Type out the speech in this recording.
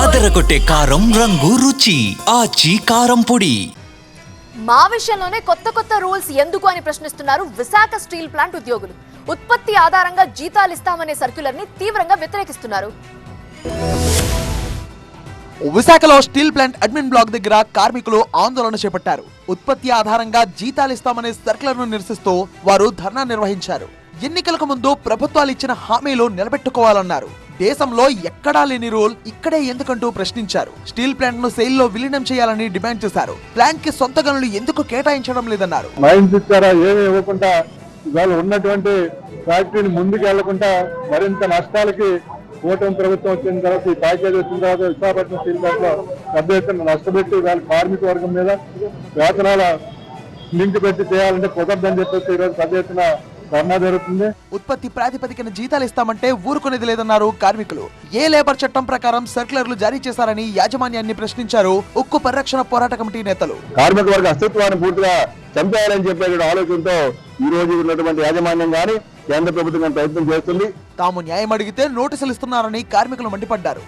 అదరగొట్టే కారం రంగు రుచి ఆచి కారం పొడి. మా విషయంలోనే కొత్త కొత్త రూల్స్ ఎందుకు అని ప్రశ్నిస్తున్నారు విశాఖ స్టీల్ ప్లాంట్ ఉద్యోగులు. ఉత్పత్తి ఆధారంగా జీతాలు ఇస్తామనే సర్క్యులర్ని తీవ్రంగా వ్యతిరేకిస్తున్నారు. విశాఖలో స్టీల్ ప్లాంట్ అడ్మిన్ బ్లాక్ దగ్గర కార్మికులు ఆందోళన చేపట్టారు. ఉత్పత్తి ఆధారంగా జీతాలిస్తామనే సర్కులర్ను నిరసిస్తూ వారు ధర్నా నిర్వహించారు. ఎన్నికలకు ముందు ప్రభుత్వాలు ఇచ్చిన హామీలు నిలబెట్టుకోవాలన్నారు. దేశంలో ఎక్కడా లేని రూల్ ఇక్కడే ఎందుకంటూ ప్రశ్నించారు. స్టీల్ ప్లాంట్ను సెయిల్లో విలీనం చేయాలని డిమాండ్ చేశారు. ప్లాంట్కి సొంత గనులు ఎందుకు కేటాయించడం లేదన్నారు. మైన్స్ ఇచ్చారా ఏమీ ఇవ్వకుండా ఇవాళ ఉన్నటువంటి ఫ్యాక్టరీని ముందుకు వెళ్ళకుండా మరింత నష్టాలకి కూటమి ప్రభుత్వం వచ్చిన తర్వాత ఈ ప్యాకేజ్ వచ్చిన తర్వాత విశాఖపట్నం స్టీల్ ప్లాంట్లో పెద్ద ఎత్తున నష్టపెట్టి వాళ్ళ కార్మిక వర్గం మీద వేతనాల లింక్ పెట్టి చేయాలంటే కుదరదని చెప్పేసి ఈరోజు పెద్ద ఎత్తున ధర్నా జరుగుతుంది. ఉత్పత్తి ప్రాతిపదికన జీతాలు ఇస్తామంటే ఊరుకునేది లేదన్నారు కార్మికులు. ఏ లేబర్ చట్టం ప్రకారం సర్కులర్లు జారీ చేశారని యాజమాన్యాన్ని ప్రశ్నించారు ఉక్కు పరిరక్షణ పోరాట కమిటీ నేతలు. కార్మిక వర్గ అస్తిత్వాన్ని పూర్తిగా చంపేయాలని చెప్పే ఆలోచనతో ఈ రోజు ఉన్నటువంటి యాజమాన్యం కానీ కేంద్ర ప్రభుత్వం ప్రయత్నం చేస్తుంది. తాము న్యాయం అడిగితే నోటీసులు ఇస్తున్నారని కార్మికులు మండిపడ్డారు.